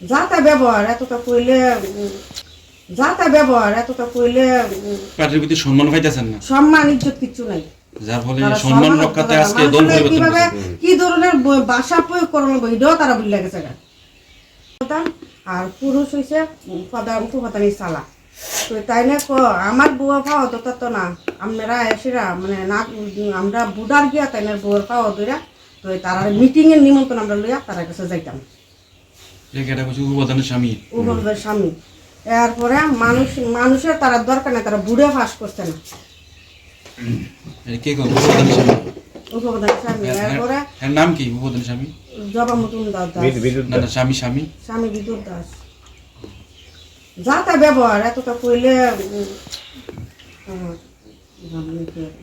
যাতা ব্যবহার এতটা কইলে যাতা ব্যবহার এতটা কইলে পার্টির প্রতি সম্মান পাইতেছেন না। সম্মান ইজ্জত কিচ্ছু নাই। যার ফলে সম্মান রক্ষাতে আজকে দল পরিবর্তন কি ধরনের ভাষা প্রয়োগ এটাও তারা বুঝলে গেছে গা। আর পুরুষ হইছে উপপ্রধানী চালা তো তাই না ক আমার বুয়া পাওয়া তো না। আমরা এসেরা মানে না আমরা বুডার গিয়া তাই না বুয়ার পাওয়া দইরা তো তারা মিটিং এর নিমন্ত্রণ আমরা লইয়া তারা কাছে যাইতাম। স্বামী। স্বামী। এরপরে মানুষ মানুষের তারা দরকার নেই তারা বুড়ে ফাঁস করছে না। কে স্বামী। স্বামী। এরপরে এর নাম কি উপপ্রধানের স্বামী? জবা মতুন দাস না না স্বামী স্বামী। স্বামী বিদ্যুৎ দাস। যাতা ব্যবহার এতটা কইলে উম, আহ,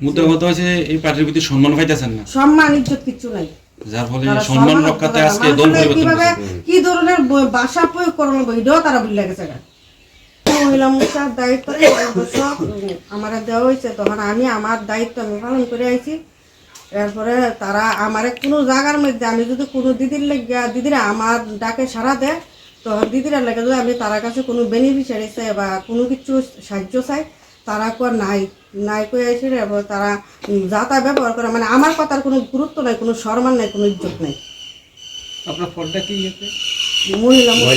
মুদ্রা কথা হচ্ছে এই পার্টির সম্মান পাইতেছেন না। সম্মান ইজ্জত কিচ্ছু নাই। যার ফলে সম্মান রক্ষাতে আজকে দল কীভাবে কি ধরনের ভাষা প্রয়োগ এটাও তারা গেছে। মহিলা মুসার দায়িত্ব আমার দেওয়া হয়েছে। তখন আমি আমার দায়িত্ব আমি পালন করে আইছি। এরপরে তারা আমার কোনো জায়গার মধ্যে আমি যদি কোনো দিদির লেগে দিদিরা আমার ডাকে সাড়া দেয় তখন দিদিরা লেগে যদি আমি তার কাছে কোনো বেনিফিশিয়ারি চাই বা কোনো কিছু সাহায্য চাই তারা কো নাই নাই কয়ে এসে এবার তারা উম, যা তা ব্যবহার করে মানে আমার কথার কোনো গুরুত্ব নাই কোনো সম্মান নাই কোনো ইজ্জত নাই। আপনার পদটা কি মহিলা মানে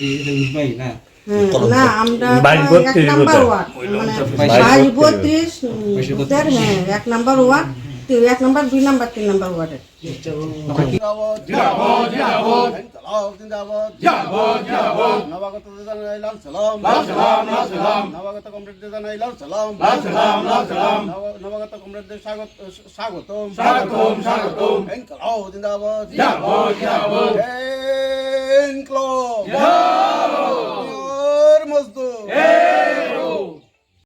এই এটা না? হ্যাঁ, না আমরা বাইশ এক বত্রিশ নাম্বার। ওয়ার্ড মানে বাইশ বত্রিশ। হ্যাঁ এক নাম্বার ওয়ার্ড। এক নম্বর দুই নম্বর তিন নম্বর ওয়ার্ডের নবাগত জানাইলাম সালাম। নবাগত কমরেডদের জানাইলাম সালাম। নবাগত কমরেডদের স্বাগত স্বাগতম। স্বাগতম স্বাগতম। ইনকলাব জিন্দাবাদ। জিন্দাবাদ জিন্দাবাদ। ইনকলাব